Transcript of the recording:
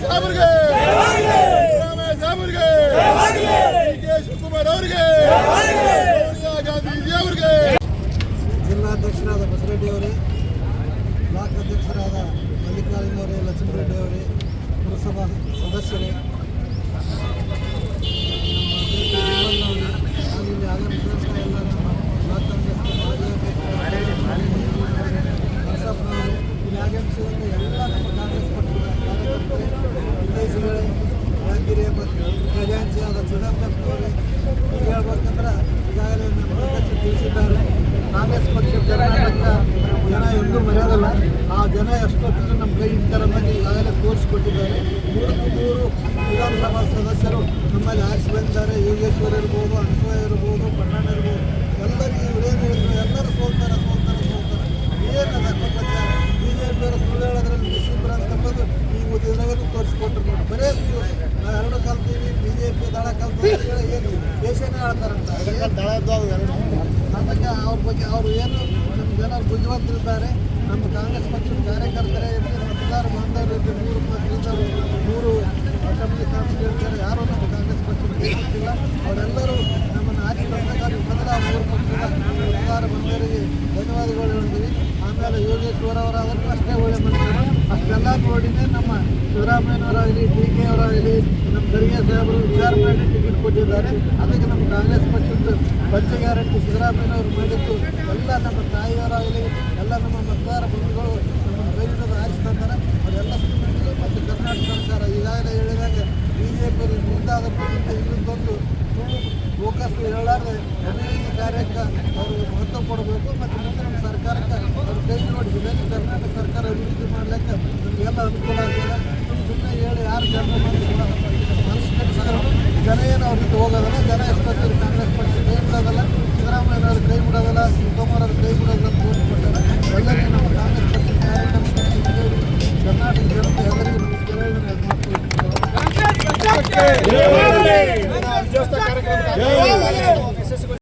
ಸಾಹೇಬ್ರಿಗೆ ಸಿದ್ದರಾಮಯ್ಯ ಸಾಹೇಬ್ರಿಗೆ D K Shivakumar ಅವರಿಗೆ! ಸೋನಿಯಾ ಗಾಂಧೀಜಿ ಅವರಿಗೆ! ಜಿಲ್ಲಾಧ್ಯಕ್ಷರಾದ ಬಸರೆಡ್ಡಿ ಅವರೇ, ಬ್ಲಾಕ್ ಅಧ್ಯಕ್ಷರಾದ ಮಲ್ಲಿಕಾರ್ಜುನ ಅವರೇ, ಲಕ್ಷ್ಮೀರೆಡ್ಡಿ ಅವರೇ, ಪುರಸಭಾ ಸದಸ್ಯರೇ ಇಲ್ಲಿ ಆಗಮಿಸಿದಂಥ ಎಲ್ಲ ನಮ್ಮ ಬ್ಲಾಕ್ ಕಾಂಗ್ರೆಸ್ ಮಾಜಿ ಅಧ್ಯಕ್ಷರು, ನರಸಪ್ಪನವರು, ಇಲ್ಲಿ ಆಗಮಿಸಿದಂಥ ಎಲ್ಲ ನಮ್ಮ ಕಾಂಗ್ರೆಸ್ ಪಕ್ಷದ ಕಾರ್ಯಕರ್ತರೇ ಹೇಳ್ಬೇಕಂದ್ರೆ ಈಗಾಗಲೇ ನಮ್ಮ ಅಧ್ಯಕ್ಷರು ತಿಳಿಸಿದ್ದಾರೆ. ಕಾಂಗ್ರೆಸ್ ಪಕ್ಷ ಜನ ಎಂದೂ ಮರೆಯೋದಿಲ್ಲ ಆ ಜನ ಎಷ್ಟೊತ್ತು ನಮ್ಮ ಕೈ ಇಟ್ಟರ ಬಗ್ಗೆ ಈಗಾಗಲೇ ತೋರಿಸಿಕೊಟ್ಟಿದ್ದಾರೆ. ಮೂರು ಮೂರು ವಿಧಾನಸಭಾ ಸದಸ್ಯರು ನಮ್ಮಲ್ಲಿ ಆರಿಸಿ ಬಂದಿದ್ದಾರೆ ಯೋಗೇಶ್ವರ ಇರ್ಬೋದು ಇರ್ಬೋದು ಕಲ್ತೀವಿ ಬಿ ಏನು ದೇಶನೇ ಹೇಳ್ತಾರಂತ ಅದಕ್ಕೆ ಅವ್ರ ಬಗ್ಗೆ ಅವರು ಏನು ನಮ್ಮ ಜನ ನಮ್ಮ ಕಾಂಗ್ರೆಸ್ ಪಕ್ಷದ ಕಾರ್ಯಕರ್ತರೇ ಇರಲಿ ಮತದಾರ ಬಾಂಧವರು ಇರಲಿ ಅಸೆಂಬ್ಲಿ ಕಾನ್ಸ್ಟಿಟ್ಯೂನ್ಸಿಯರು ಯಾರೂ ನಮ್ಮ ಕಾಂಗ್ರೆಸ್ ಪಕ್ಷದ ಗೊತ್ತಿಲ್ಲ ಅವರೆಲ್ಲರೂ ನಮ್ಮನ್ನು ಆಚೆ ಬಂದಾಗ ಮೂರು ಪಕ್ಷದ ಧನ್ಯವಾದಗಳು. ಹೇಳ್ತೀವಿ ಆಮೇಲೆ ಯೋಗೇಶ್ವರ ಅವರಾದರೂ ಅಷ್ಟೇ ಒಳ್ಳೆ ಮನುಷ್ಯರು ಅಷ್ಟೆಲ್ಲ ನೋಡಿನೇ ನಮ್ಮ ಸಿದ್ದರಾಮಯ್ಯನವರಾಗಲಿ, ಡಿ ಕೆ ಅವರಾಗಲಿ, ನಮ್ಮ ಖರ್ಗೆ ಸಾಹೇಬರು ವಿಚಾರ ಮಾಡಿ ಟಿಕೆಟ್ ಕೊಟ್ಟಿದ್ದಾರೆ. ಅದಕ್ಕೆ ನಮ್ಮ ಕಾಂಗ್ರೆಸ್ ಪಕ್ಷದ ಪಂಚ ಗ್ಯಾರಂಟಿ ಸಿದ್ದರಾಮಯ್ಯನವರು ಮಾಡಿದ್ದು ಎಲ್ಲ ನಮ್ಮ ತಾಯಿಯವರಾಗಲಿ, ಎಲ್ಲ ನಮ್ಮ ಮತದಾರ ಬಂಧುಗಳು, ನಮ್ಮ ಕೈ ಆರಿಸ್ತಾರೆ ಆರಿಸಿ ಅವರೆಲ್ಲ ಮತ್ತು ಕರ್ನಾಟಕ ಸರ್ಕಾರ ಈಗಾಗಲೇ ಹೇಳಿದಾಗ ಬಿ ಜೆ ಪಿಯಲ್ಲಿ ಮುಂದಾದ ಪ್ರತಿನಿಧಿ ಇಲ್ಲದೊಂದು ಸುಳ್ಳು ಫೋಕಸ್ ಹೇಳಾರ್ದೆ ಅಭಿವೃದ್ಧಿ ಕಾರ್ಯಕ್ಕೆ ಅವರು ಮಹತ್ವ ಕೊಡಬೇಕು ಮತ್ತು ಜನ ಏನು ಅವ್ರಿಗೆ ಹೋಗೋದಲ್ಲ ಜನ ಎಷ್ಟೊತ್ತಿದ್ರು ಕಾಂಗ್ರೆಸ್ ಪಕ್ಷ ಕೈ ಬಿಡೋದಲ್ಲ ಸಿದ್ದರಾಮಯ್ಯ ಅವ್ರಿಗೆ ಕೈ ಬಿಡೋದಲ್ಲ ಶಿವಕುಮಾರ್ ಅವ್ರಿಗೆ ಕೈ ಬಿಡೋದಲ್ಲ ಅಂತ ಓಟ್ ಕೊಟ್ಟಾರೆ ಎಲ್ಲರಿಗೂ ನಮ್ಮ ಕಾಂಗ್ರೆಸ್ ಪಕ್ಷ ಕರ್ನಾಟಕ ಜನತೆ ಎಲ್ಲರಿಗೂ ನಮಸ್ಕಾರ